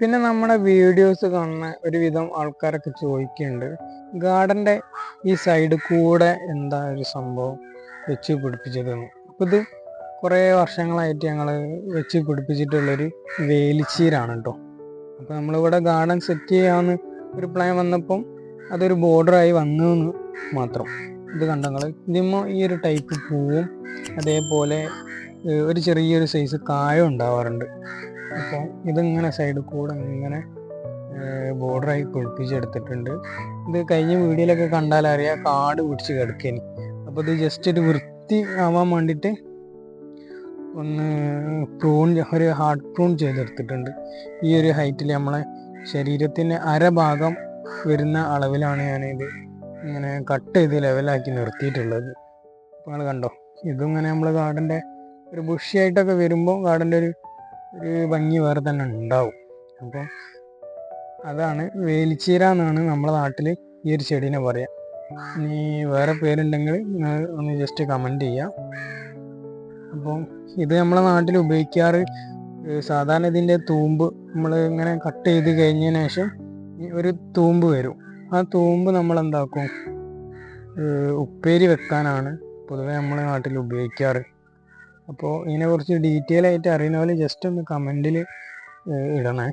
പിന്നെ നമ്മുടെ വീഡിയോസ് കാണുന്ന ഒരുവിധം ആൾക്കാരൊക്കെ ചോദിക്കുന്നുണ്ട് ഗാർഡന്റെ ഈ സൈഡ് കൂടെ എന്താ ഒരു സംഭവം വെച്ച് പിടിപ്പിച്ചതെന്ന്? അപ്പോൾ ഇത് കുറേ വർഷങ്ങളായിട്ട് ഞങ്ങൾ വെച്ച് പിടിപ്പിച്ചിട്ടുള്ളൊരു വേലിച്ചീരാണ് കേട്ടോ അപ്പോൾ നമ്മളിവിടെ ഗാർഡൻ സെറ്റ് ചെയ്യാമെന്ന് ഒരു പ്ലാൻ വന്നപ്പം അതൊരു ബോർഡറായി വന്നു എന്ന് മാത്രം. ഇത് കണ്ടങ്ങൾ ഇതിമ്മോ ഈ ഒരു ടൈപ്പ് പൂവും അതേപോലെ ഒരു ചെറിയൊരു സൈസ് കായം ഉണ്ടാവാറുണ്ട്. അപ്പോൾ ഇതിങ്ങനെ സൈഡിൽ കൂടെ ഇങ്ങനെ ബോർഡറായി കുളിപ്പിച്ചെടുത്തിട്ടുണ്ട് ഇത് കഴിഞ്ഞ വീഡിയോയിലൊക്കെ കണ്ടാൽ അറിയാം കാട് പിടിച്ച് കിടക്കേനി. അപ്പോൾ ഇത് ജസ്റ്റ് ഒരു വൃത്തി ആവാൻ വേണ്ടിയിട്ട് ഒന്ന് പ്രൂൺ ഒരു ഹാർഡ് പ്രൂൺ ചെയ്തെടുത്തിട്ടുണ്ട്. ഈ ഒരു ഹൈറ്റിൽ നമ്മളെ ശരീരത്തിന്റെ അരഭാഗം വരുന്ന അളവിലാണ് ഞാനിത് ഇങ്ങനെ കട്ട് ചെയ്ത് ലെവലാക്കി നിർത്തിയിട്ടുള്ളത്. നിങ്ങൾ കണ്ടോ? ഇതും ഇങ്ങനെ നമ്മൾ ഗാർഡന്റെ ഒരു ബുഷിയായിട്ടൊക്കെ വരുമ്പോൾ ഗാർഡന്റെ ഒരു ഒരു ഭംഗി വേറെ തന്നെ ഉണ്ടാവും. അപ്പോൾ അതാണ് വേലിച്ചീര എന്നാണ് നമ്മുടെ നാട്ടിൽ ഈ ഒരു ചെടീനെ പറയാം. ഇനി വേറെ പേരുണ്ടെങ്കിൽ നിങ്ങൾ ഒന്ന് ജസ്റ്റ് കമന്റ് ചെയ്യാം. അപ്പോൾ ഇത് നമ്മളെ നാട്ടിൽ ഉപയോഗിക്കാറ് സാധാരണ ഇതിന്റെ തൂമ്പ് നമ്മൾ ഇങ്ങനെ കട്ട് ചെയ്ത് കഴിഞ്ഞതിന് ശേഷം ഒരു തൂമ്പ് വരും. ആ തൂമ്പ് നമ്മൾ എന്താക്കും? ഉപ്പേരി വെക്കാനാണ് പൊതുവെ നമ്മളെ നാട്ടിൽ ഉപയോഗിക്കാറ്. അപ്പോൾ ഇതിനെക്കുറിച്ച് ഡീറ്റെയിൽ ആയിട്ട് അറിയുന്ന പോലെ ജസ്റ്റ് ഒന്ന് കമന്റിൽ ഇടണേ.